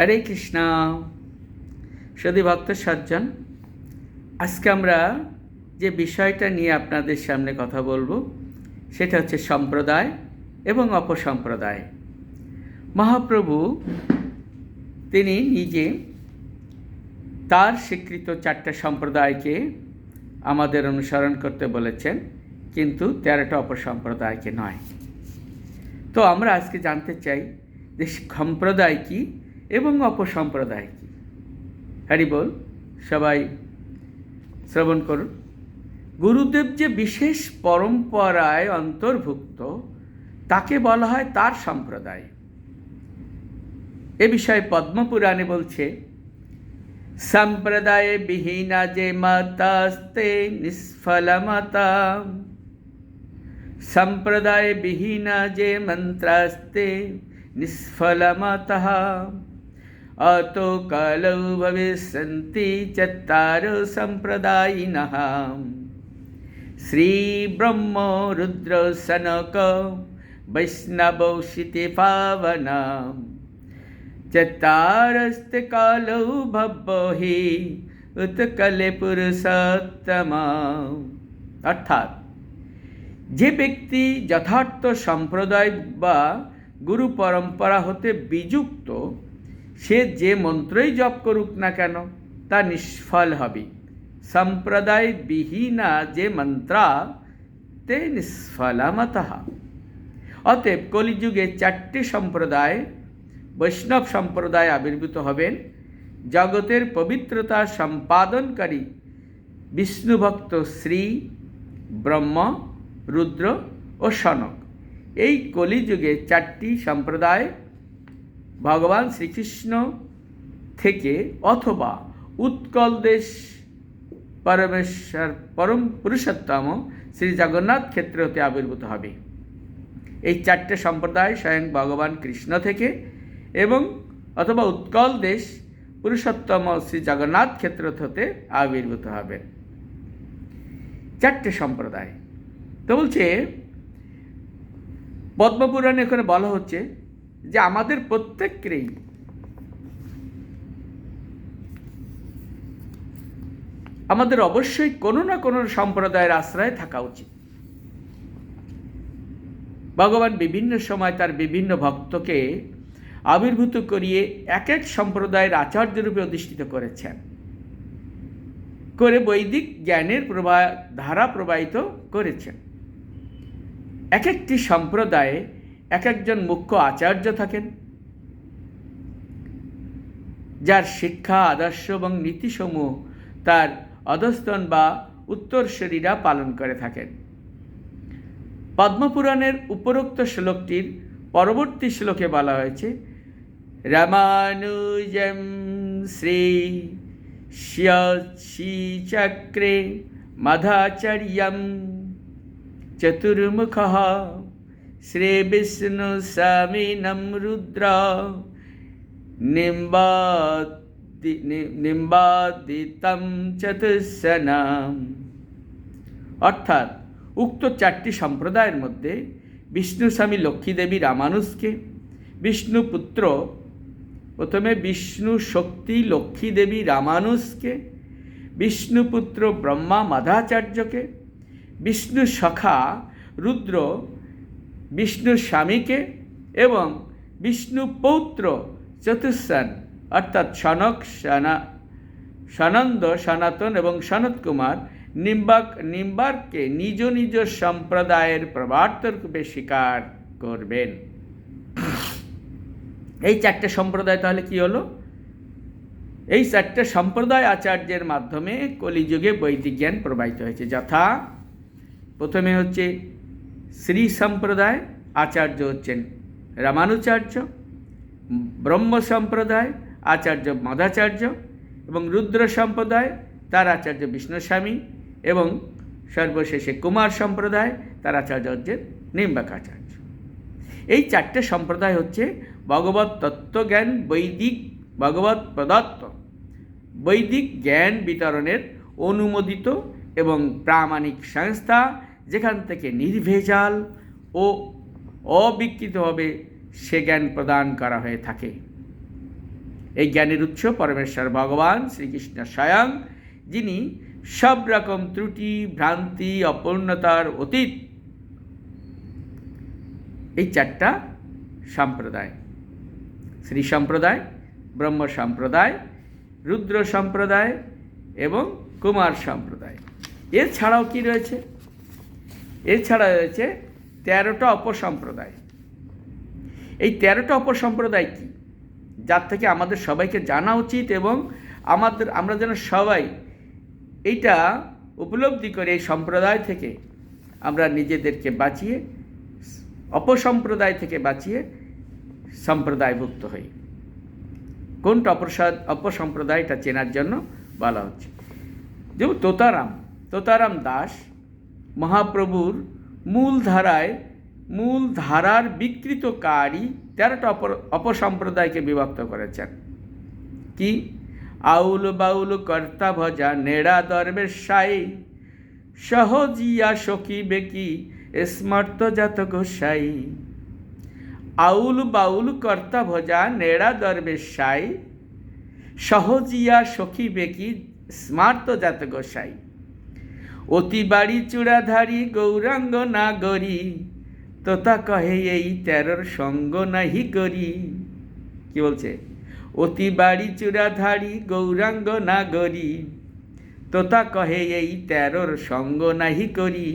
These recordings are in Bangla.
হরে কৃষ্ণ। সদী ভক্ত সজ্জন আজকে আমরা যে বিষয়টা নিয়ে আপনাদের সামনে কথা বলব, সেটা হচ্ছে সম্প্রদায় এবং অপসম্প্রদায়। মহাপ্রভু, তিনি নিজে তার স্বীকৃত চারটা সম্প্রদায়কে আমাদের অনুসরণ করতে বলেছেন, কিন্তু তেরোটা অপসম্প্রদায়কে নয়। তো আমরা আজকে জানতে চাই যে সম্প্রদায় কি এবং অপসম্প্রদায় হরি বল, সবাই শ্রবণ করুন। গুরুদেব যে বিশেষ পরম্পরায় অন্তর্ভুক্ত, তাকে বলা হয় তার সম্প্রদায়। এ বিষয়ে পদ্মপুরাণে বলছে, সম্প্রদায়ে বিহীনা যে মাতাস্তে নিষ্ফল মাতা সম্প্রদায় বিহীনা যে মন্ত্রাস্তে নিষ্ফল মাতः अतो कालौ भविष्यन्ति चत्वारो सम्प्रदायिनः श्रीब्रह्म रुद्रसनक वैष्णवौषिति पावना चत्वारस्ते कालौ भव्यो हि উৎকলে পুরুষোত্তমা অর্থাৎ যে ব্যক্তি যথার্থ সম্প্রদায় বা গুরু পরম্পরা হতে বিযুক্ত সে যে মন্ত্রই জপ করুক না কেন, তা নিষ্ফল হবে। সম্প্রদায় বিহীনা যে মন্ত্রা, তে নিষ্ফলামতঃ। অতএব কলিযুগে চারটি সম্প্রদায়, বৈষ্ণব সম্প্রদায় আবির্ভূত হবেন। জগতের পবিত্রতা সম্পাদনকারী বিষ্ণুভক্ত শ্রী, ব্রহ্ম, রুদ্র ও সনক। এই কলিযুগে চারটি সম্প্রদায় ভগবান শ্রীকৃষ্ণ থেকে অথবা উৎকল দেশ পরমেশ্বর পরম পুরুষোত্তম শ্রী জগন্নাথ ক্ষেত্র হতে আবির্ভূত হবে। এই চারটে সম্প্রদায় স্বয়ং ভগবান কৃষ্ণ থেকে এবং অথবা উৎকল দেশ পুরুষোত্তম শ্রী জগন্নাথ ক্ষেত্র হতে আবির্ভূত হবে। চারটে সম্প্রদায়। তো বলছে, পদ্মপুরাণে এখানে বলা হচ্ছে যে আমাদের প্রত্যেকেরই আমাদের অবশ্যই কোনো না কোনো সম্প্রদায়ের আশ্রয়ে থাকা উচিত। ভগবান বিভিন্ন সময় তার বিভিন্ন ভক্তকে আবির্ভূত করিয়ে এক এক সম্প্রদায়ের আচার্যরূপে অধিষ্ঠিত করেছেন। করে বৈদিক জ্ঞানের প্রবাহ ধারা প্রবাহিত করেছেন। এক একটি সম্প্রদায়ে এক একজন মুখ্য আচার্য থাকেন, যার শিক্ষা, আদর্শ এবং নীতিসমূহ তার অধস্তন বা উত্তরসরীরা পালন করে থাকেন। পদ্মপুরাণের উপরোক্ত শ্লোকটির পরবর্তী শ্লোকে বলা হয়েছে, রামানুজম শ্রী চক্রে মধাচার্যম চতুর্মুখ শ্রীবিষ্ণুস্বামিनं রুদ্র নিম্বাদি নিম্বাদিতম চতুর্সনাম অর্থাৎ উক্ত চারটি সম্প্রদায়ের মধ্যে বিষ্ণুস্বামী লক্ষ্মীদেবী রামানুজকে বিষ্ণুপুত্র প্রথমে বিষ্ণু শক্তি লক্ষ্মীদেবী রামানুজকে বিষ্ণুপুত্র ব্রহ্মা মাধাচার্যকে, বিষ্ণু সখা রুদ্র বিষ্ণু স্বামীকে এবং বিষ্ণু পৌত্র চতুর্সান অর্থাৎ সনক, সনা, সনন্দ, সনাতন এবং সনত কুমার নিম্বাক, নিম্বারকে নিজ নিজ সম্প্রদায়ের প্রবর্তক রূপে স্বীকার করবেন। এই চারটে সম্প্রদায় তাহলে কি হলো? এই চারটে সম্প্রদায় আচার্যের মাধ্যমে কলিযুগে বৈদিক জ্ঞান প্রবাহিত হয়েছে। যথা প্রথমে হচ্ছে শ্রী সম্প্রদায় আচার্য হচ্ছেন রামানুচার্য ব্রহ্ম সম্প্রদায় আচার্য মধাচার্য এবং রুদ্র সম্প্রদায় তার আচার্য বিষ্ণুস্বামী এবং সর্বশেষে কুমার সম্প্রদায় তার আচার্য হচ্ছেন নিম্বাকাচার্য এই চারটে সম্প্রদায় হচ্ছে ভগবত তত্ত্বজ্ঞান বৈদিক ভগবত প্রদত্ত। বৈদিক জ্ঞান বিতরণের অনুমোদিত এবং প্রামাণিক সংস্থা যেখান থেকে নির্ভেজাল ও অবিকৃতভাবে সে জ্ঞান প্রদান করা হয়ে থাকে। এই জ্ঞানের উৎস পরমেশ্বর ভগবান শ্রীকৃষ্ণ স্বয়ং, যিনি সব রকম ত্রুটি, ভ্রান্তি, অপূর্ণতার অতীত, এই চারটা সম্প্রদায়। শ্রী সম্প্রদায়, ব্রহ্ম সম্প্রদায়, রুদ্র সম্প্রদায় এবং কুমার সম্প্রদায়। এছাড়াও কি রয়েছে? এছাড়া রয়েছে তেরোটা অপসম্প্রদায়। এই তেরোটা অপসম্প্রদায় কী? যার থেকে আমাদের সবাইকে জানা উচিত এবং আমাদের, আমরা যেন সবাই এইটা উপলব্ধি করে এই সম্প্রদায় থেকে আমরা নিজেদেরকে বাঁচিয়ে, অপসম্প্রদায় থেকে বাঁচিয়ে সম্প্রদায়ভুক্ত হই। কোনটা অপসাদ অপসম্প্রদায়টা চেনার জন্য বলা হচ্ছে। যেমন তোতারাম তোতারাম দাস মহাপ্রভুর মূল ধারায় মূল ধারার বিকৃতকারী তেরোটা অপর, অপসম্প্রদায়কে বিভক্ত করেছেন। কি? আউল বাউল কর্তা ভজা নেড়া দরবের সাই সহজিয়া সখী বেকি স্মর্ত জাত গোসাই। আউল বাউল কর্তা ভজা নেড়া দরবের সাই সহজিয়া সখী বেকি স্মার্ত জাত গোসাই। অতি বাড়ি চূড়াধারী গৌরাঙ্গ নাগরী তোতা কহে এই তেরোর সঙ্গ নাহি করি। কি বলছে? অতি বাড়ি চূড়াধারী গৌরাঙ্গ নাগরী তোতা কহে এই তেরোর সঙ্গ নাহি করি।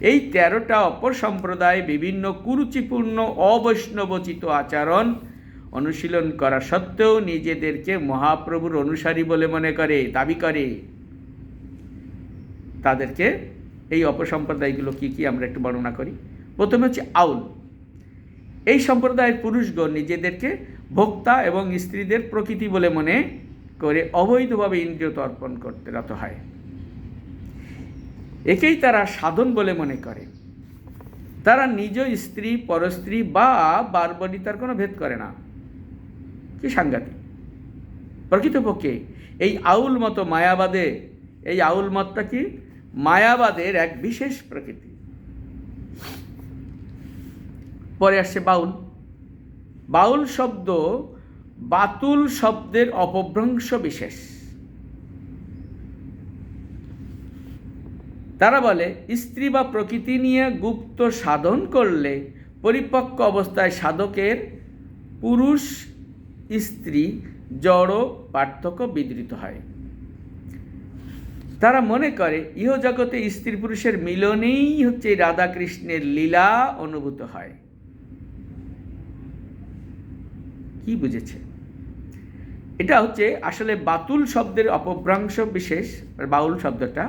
এই তেরোটা অপর সম্প্রদায় বিভিন্ন কুরুচিপূর্ণ, অবৈষ্ণবচিত আচরণ অনুশীলন করা সত্ত্বেও নিজেদেরকে মহাপ্রভুর অনুসারী বলে মনে করে, দাবি করে। তাদেরকে এই অপসম্প্রদায়গুলো কি কি আমরা একটু বর্ণনা করি? প্রথমে হচ্ছে আউল। এই সম্প্রদায়ের পুরুষগণ নিজেদেরকে ভোক্তা এবং স্ত্রীদের প্রকৃতি বলে মনে করে অবৈধভাবে ইন্দ্রিয় তর্পণ করতে রত হয়। একেই তারা সাধন বলে মনে করে। তারা নিজ স্ত্রী, পরস্ত্রী বা বারবরিতার কোনো ভেদ করে না। কি সাংঘাতিক। প্রকৃতপক্ষে এই আউল মতো মায়াবাদে, এই আউল মতটা কি মায়াবাদের এক বিশেষ প্রকৃতি। পরে আসছে বাউল। বাউল শব্দ বাতুল শব্দের অপভ্রংশ বিশেষ। তারা বলে, স্ত্রী বা প্রকৃতি নিয়ে গুপ্ত সাধন করলে পরিপক্ক অবস্থায় সাধকের পুরুষ স্ত্রী জড় পার্থক্য বিদৃত হয়। তারা মনে করে, ইহ জগতে স্ত্রী পুরুষের মিলনেই হচ্ছে রাধাকৃষ্ণের লীলা অনুভূত হয়। কি বুঝেছে? এটা হচ্ছে আসলে বাতুল শব্দের অপভ্রাংশ বিশেষ বাউল শব্দটা।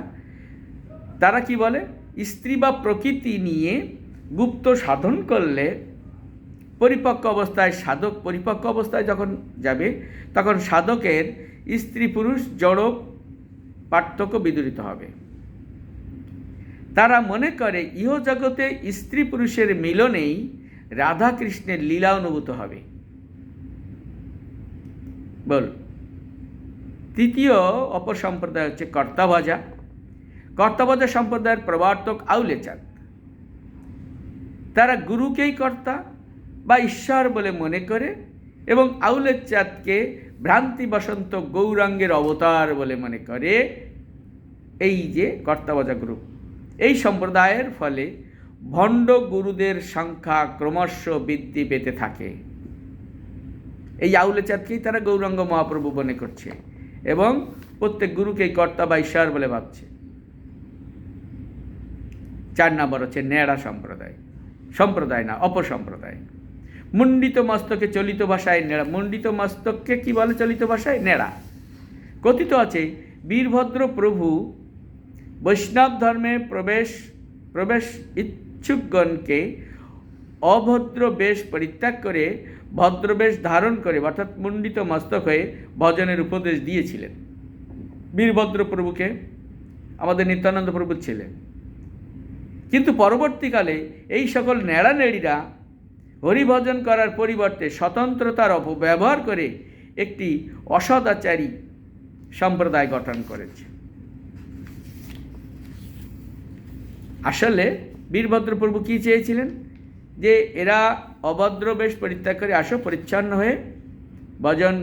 তারা কি বলে? স্ত্রী বা প্রকৃতি নিয়ে গুপ্ত সাধন করলে পরিপক্ক অবস্থায় সাধক, পরিপক্ক অবস্থায় যখন যাবে, তখন সাধকের স্ত্রী পুরুষ জড় পার্থক্য বিদরিত হবে। তারা মনে করে, ইহ জগতে স্ত্রী পুরুষের মিলনেই রাধা কৃষ্ণের লীলা অনুভূত হবে। বল। তৃতীয় অপর সম্প্রদায় হচ্ছে কর্তাভাজা কর্তাভাজা সম্প্রদায়ের প্রবর্তক আউলেচাঁদ। তারা গুরুকেই কর্তা বা ঈশ্বর বলে মনে করে এবং আউলের চাঁদকে ভ্রান্তি বসন্ত গৌরাঙ্গের অবতার বলে মনে করে এই যে কর্তাবাজা গ্রুপ এই সম্প্রদায়ের ফলে ভণ্ড গুরুদের সংখ্যা ক্রমশ বৃদ্ধি পেতে থাকে। এই আউলে চাঁদকেই তারা গৌরাঙ্গ মহাপ্রভু মনে করছে এবং প্রত্যেক গুরুকেই কর্তা বা ঈশ্বর বলে ভাবছে। চার নম্বর হচ্ছে নেড়া সম্প্রদায়। সম্প্রদায় না, অপসম্প্রদায়। মুন্ডিত মস্তকে চলিত ভাষায় নেড়া মুন্ডিত মস্তককে কি বলে চলিত ভাষায়? নেড়া কথিত আছে, বীরভদ্র প্রভু বৈষ্ণব ধর্মে প্রবেশ প্রবেশ ইচ্ছুকগণকে অভদ্র বেশ পরিত্যাগ করে, ভদ্রবেশ ধারণ করে, অর্থাৎ মুন্ডিত মস্তক হয়ে ভজনের উপদেশ দিয়েছিলেন। বীরভদ্র প্রভুকে আমাদের নিত্যানন্দ প্রভুর ছিলেন কিন্তু পরবর্তীকালে এই সকল নেড়া নেড়িরা হরিভজন করার পরিবর্তে স্বতন্ত্রতার অপব্যবহার করে একটি অসদাচারী সম্প্রদায় গঠন করেছে। আসলে বীরভদ্র প্রভু কী চেয়েছিলেন? যে এরা অভদ্র বেশ পরিত্যাগ করে আসো, পরিচ্ছন্ন হয়ে ভজন,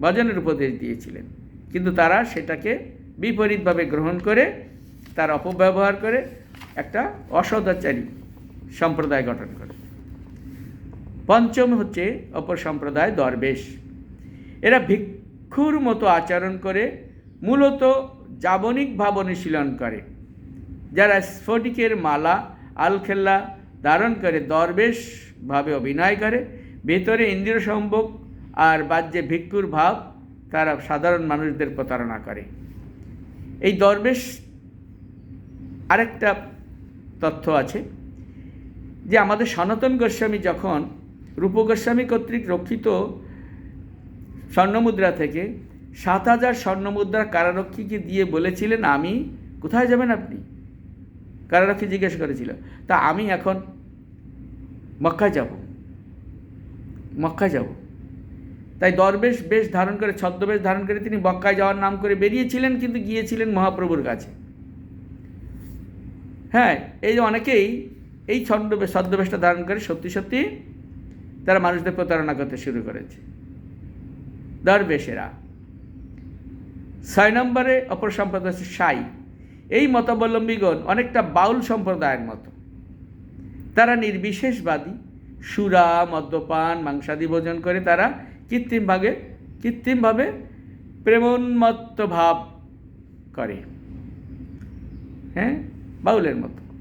ভজনের উপদেশ দিয়েছিলেন। কিন্তু তারা সেটাকে বিপরীতভাবে গ্রহণ করে, তার অপব্যবহার করে একটা অসদাচারী সম্প্রদায় গঠন করে। পঞ্চম হচ্ছে অপর সম্প্রদায় দরবেশ। এরা ভিক্ষুর মতো আচরণ করে, মূলত জাবনিক ভাব অনুশীলন করে। যারা স্ফটিকের মালা, আলখেল্লা ধারণ করে দরবেশ ভাবে অভিনয় করে, ভেতরে ইন্দ্রিয় সম্ভোগ আর বাহ্যে ভিক্ষুর ভাব, তারা সাধারণ মানুষদের প্রতারণা করে। এই দরবেশ আরেকটা তথ্য আছে যে আমাদের সনাতন গোস্বামী যখন রূপ গোস্বামী কর্তৃক রক্ষিত স্বর্ণমুদ্রা থেকে সাত হাজার স্বর্ণমুদ্রা কারারক্ষীকে দিয়ে বলেছিলেন, আমি কোথায় যাবেন আপনি? কারারক্ষী জিজ্ঞেস করেছিল, তা আমি এখন মক্কায় যাব? মক্কায় যাব? তাই দরবেশ বেশ ধারণ করে, ছদ্মবেশ ধারণ করে তিনি মক্কায় যাওয়ার নাম করে বেরিয়েছিলেন, কিন্তু গিয়েছিলেন মহাপ্রভুর কাছে। হ্যাঁ এই যে অনেকেই এই ছদ্মবেশ, ছদ্মবেশটা ধারণ করে সত্যি সত্যি তারা মানুষদের প্রতারণা করতে শুরু করেছে। দরবেশেরা। ছয় নম্বরে অপর সম্প্রদায় হচ্ছে সাই। এই মতাবলম্বীগণ অনেকটা বাউল সম্প্রদায়ের মতো। তারা নির্বিশেষবাদী, সুরা, মদ্যপান, মাংসাদি ভোজন করে তারা কৃত্রিমভাবে কৃত্রিমভাবে প্রেমোন্মত্ত ভাব করে। হ্যাঁ? বাউলের মতো।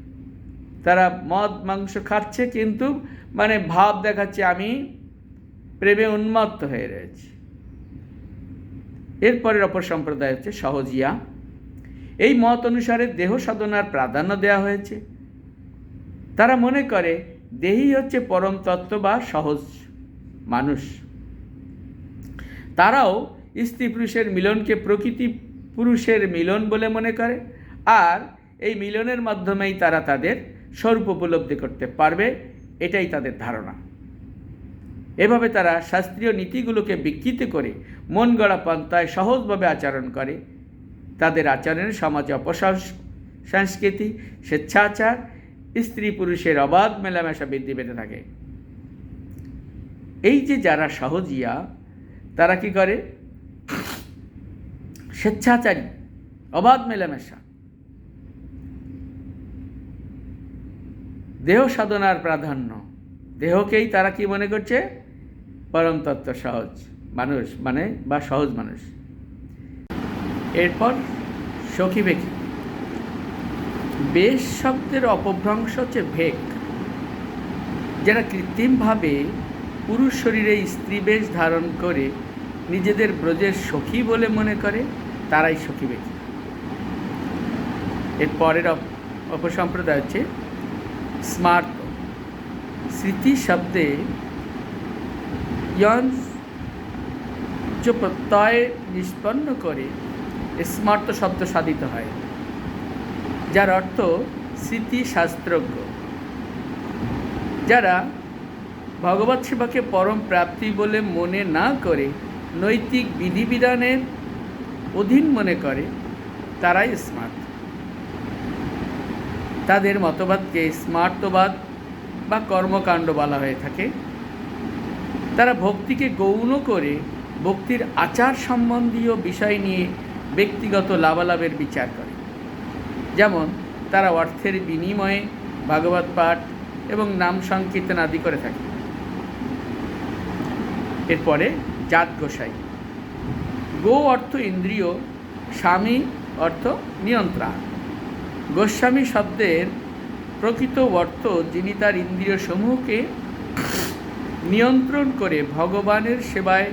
তারা মদ, মাংস খাচ্ছে কিন্তু মানে ভাব দেখাচ্ছে আমি প্রেমে উন্মত্ত হয়ে রয়েছি। এরপরের অপর সম্প্রদায় হচ্ছে সহজিয়া। এই মত অনুসারে দেহ সাধনার প্রাধান্য দেওয়া হয়েছে। তারা মনে করে, দেহই হচ্ছে পরম তত্ত্ব বা সহজ মানুষ। তারাও স্ত্রী পুরুষের মিলনকে প্রকৃতি পুরুষের মিলন বলে মনে করে, আর এই মিলনের মাধ্যমেই তারা তাদের স্বরূপ উপলব্ধি করতে পারবে, এটাই তাদের ধারণা। এভাবে তারা শাস্ত্রীয় নীতিগুলোকে বিকৃত করে, মন গড়া পন্থায় সহজভাবে আচরণ করে তাদের আচরণে সমাজে সংস্কৃতি, স্বেচ্ছাচার, স্ত্রী পুরুষের অবাধ মেলামেশা বৃদ্ধি পেতে থাকে। এই যে যারা সহজিয়া, তারা কি করে? স্বেচ্ছাচারী, অবাধ মেলামেশা। দেহ সাধনার প্রাধান্য। দেহকেই তারা কি মনে করছে? পরম তত্ত্ব সহজ। মানুষ মানে বা সহজ মানুষ। এরপর সখী বেখি। বেশ শব্দের অপভ্রংশ হচ্ছে ভেক, যারা কৃত্রিমভাবে পুরুষ শরীরে স্ত্রী বেশ ধারণ করে নিজেদের ব্রজের সখী বলে মনে করে, তারাই সখী বেখি। এর পরের অপসম্প্রদায় হচ্ছে স্মার্ট স্মৃতি শব্দে যে প্রত্যয় নিষ্পন্ন করে স্মার্ত শব্দ সাধিত হয়, যার অর্থ স্মৃতিশাস্ত্রজ্ঞ। যারা ভগবত সেবাকে পরম প্রাপ্তি বলে মনে না করে নৈতিক বিধিবিধানের অধীন মনে করে, তারাই স্মার্ট তাদের মতবাদকে স্মার্তবাদ বা কর্মকাণ্ড বলা হয়ে থাকে। তারা ভক্তিকে গৌণ করে ভক্তির আচার সম্বন্ধীয় বিষয় নিয়ে ব্যক্তিগত লাভালাভের বিচার করে। যেমন, তারা অর্থের বিনিময়ে ভাগবত পাঠ এবং নাম সংকীর্তন আদি করে থাকে। এরপরে জাত গোসাই। গো অর্থ ইন্দ্রিয়, স্বামী অর্থ নিয়ন্ত্রণ। গোস্বামী শব্দের প্রকৃত অর্থ যিনি তার ইন্দ্রিয় সমূহকে নিয়ন্ত্রণ করে ভগবানের সেবায়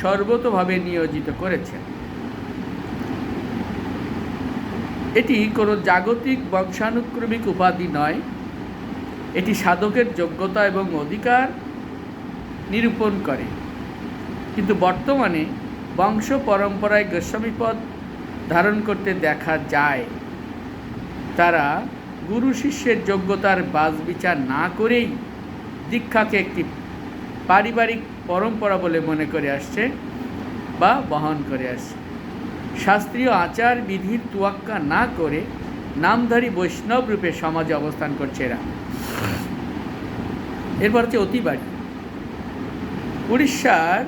সর্বতভাবে নিয়োজিত করেছেন। এটি কোনো জাগতিক, বংশানুক্রমিক উপাধি নয়। এটি সাধকের যোগ্যতা এবং অধিকার নিরূপণ করে। কিন্তু বর্তমানে বংশ পরম্পরায় গোস্বামীপদ ধারণ করতে দেখা যায়। তারা গুরু শিষ্যের যোগ্যতার বাজ বিচার না করেই দীক্ষাকে একটি পারিবারিক পরম্পরা বলে মনে করে আসছে বা বহন করে আসছে। শাস্ত্রীয় আচার বিধির তুয়াক্কা না করে নামধারী বৈষ্ণব রূপে সমাজে অবস্থান করছে এরা। এরপর হচ্ছে অতিবাড়ি। উড়িষ্যার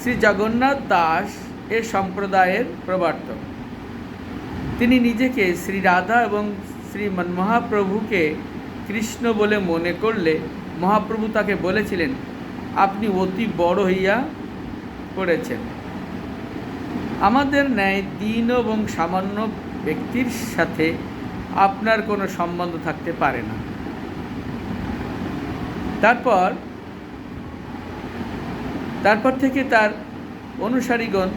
শ্রী জগন্নাথ দাস এ সম্প্রদায়ের প্রবর্তক। তিনি নিজেকে শ্রী রাধা এবং শ্রী মহাপ্রভুকে কৃষ্ণ বলে মনে করলে মহাপ্রভু তাকে বলেছিলেন, আপনি অতি বড় হইয়া পড়েছেন। আমাদের ন্যায় দিন এবং সামান্য ব্যক্তির সাথে আপনার কোনো সম্বন্ধ থাকতে পারে না। তারপর তারপর থেকে তার অনুসারীগণ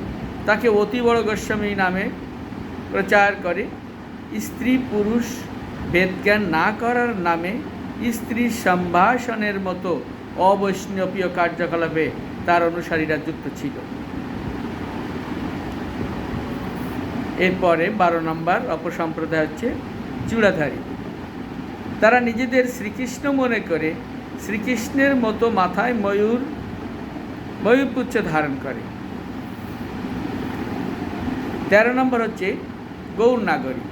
তাকে অতি বড় গোস্বামী নামে প্রচার করে, স্ত্রী পুরুষ বেদজ্ঞান না করার নামে স্ত্রী সম্ভাষণের মতো অবৈষ্ণবীয় কার্যকলাপে তার অনুসারীরা যুক্ত ছিল। এরপরে বারো নম্বর অপসম্প্রদায় হচ্ছে চূড়াধারী। তারা নিজেদের শ্রীকৃষ্ণ মনে করে, শ্রীকৃষ্ণের মতো মাথায় ময়ূর ময়ূরপুচ্ছ ধারণ করে। তেরো নম্বর হচ্ছে গৌর নাগরী।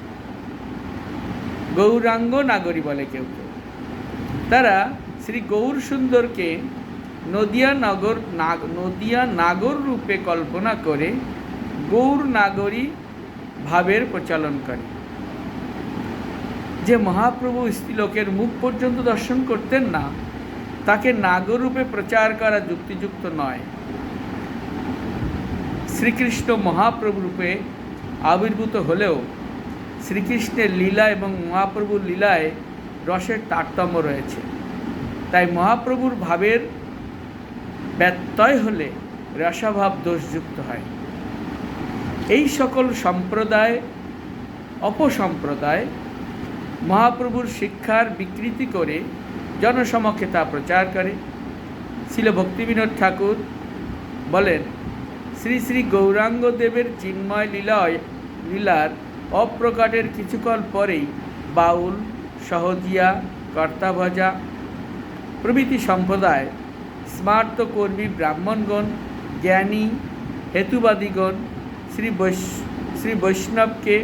গৌরাঙ্গ নাগরী বলে কেউ কেউ। তারা শ্রী গৌর সুন্দরকে নদিয়া নগর নাগ, নদিয়া নাগর রূপে কল্পনা করে গৌর নাগরী ভাবের প্রচলন করে যে মহাপ্রভু স্ত্রীলোকের মুখ পর্যন্ত দর্শন করতেন না, তাকে নাগরূপে প্রচার করা যুক্তিযুক্ত নয়। শ্রীকৃষ্ণ মহাপ্রভু রূপে আবির্ভূত হলেও শ্রীকৃষ্ণের লীলা এবং মহাপ্রভুর লীলায় রসের তারতম্য রয়েছে। তাই মহাপ্রভুর ভাবের ব্যত্যয় হলে রসাভাব দোষযুক্ত হয়। এই সকল সম্প্রদায়, অপসম্প্রদায় মহাপ্রভুর শিক্ষার বিকৃতি করে জনসমক্ষে তা প্রচার করে। ছিল ভক্তিবিনোদ ঠাকুর বলেন, শ্রী শ্রী গৌরাঙ্গদেবের চিন্ময় লীলায়, লীলার অপ্রকাটের কিছুকাল পরেই বাউল, সহজিয়া, কর্তাভজা প্রভৃতি সম্প্রদায় স্মার্ত কর্মী ব্রাহ্মণগণ, জ্ঞানী, হেতুবাদীগণ শ্রী বৈশ, শ্রী বৈষ্ণবকে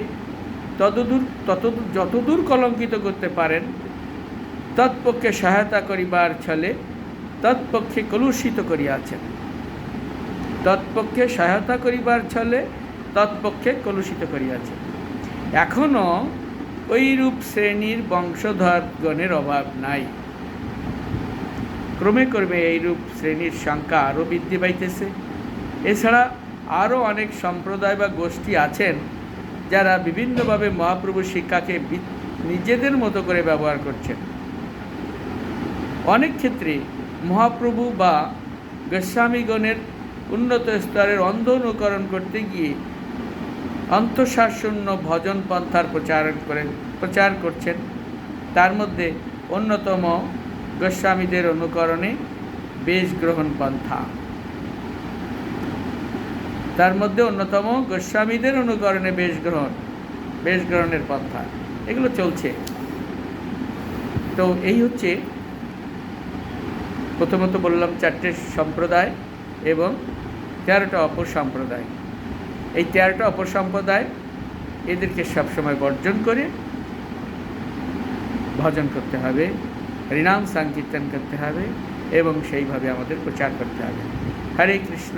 ততদূর ততদূর, যতদূর কলঙ্কিত করতে পারেন, তৎপক্ষে সহায়তা করিবার ছলে তৎপক্ষে কলুষিত করিয়াছেন। তৎপক্ষে সহায়তা করিবার ছলে তৎপক্ষে কলুষিত করিয়াছেন। এখনও ওইরূপ শ্রেণির বংশধরগণের অভাব নাই। ক্রমে ক্রমে এইরূপ শ্রেণির সংখ্যা আরও বৃদ্ধি পাইতেছে। এছাড়া আরও অনেক সম্প্রদায় বা গোষ্ঠী আছেন যারা বিভিন্নভাবে মহাপ্রভুর শিক্ষাকে নিজেদের মতো করে ব্যবহার করছেন। অনেক ক্ষেত্রে মহাপ্রভু বা গোস্বামীগণের উন্নত স্তরের অন্ধ অনুকরণ করতে গিয়ে অন্তঃশাসন্য ভজন পন্থার প্রচার করে প্রচার করছেন। তার মধ্যে অন্যতম গোস্বামীদের অনুকরণে বেশ গ্রহণ পন্থা। তার মধ্যে অন্যতম গোস্বামীদের অনুকরণে বেশ গ্রহণ বেশ গ্রহণের পন্থা। এগুলো চলছে। তো এই হচ্ছে প্রথমত বললাম চারটে সম্প্রদায় এবং তেরোটা অপর সম্প্রদায় এই তেরোটা অপর সম্প্রদায় এদেরকে সবসময় বর্জন করে ভজন করতে হবে, হরিনাম সংকীর্তন করতে হবে এবং সেইভাবে আমাদের প্রচার করতে হবে। হরে কৃষ্ণ।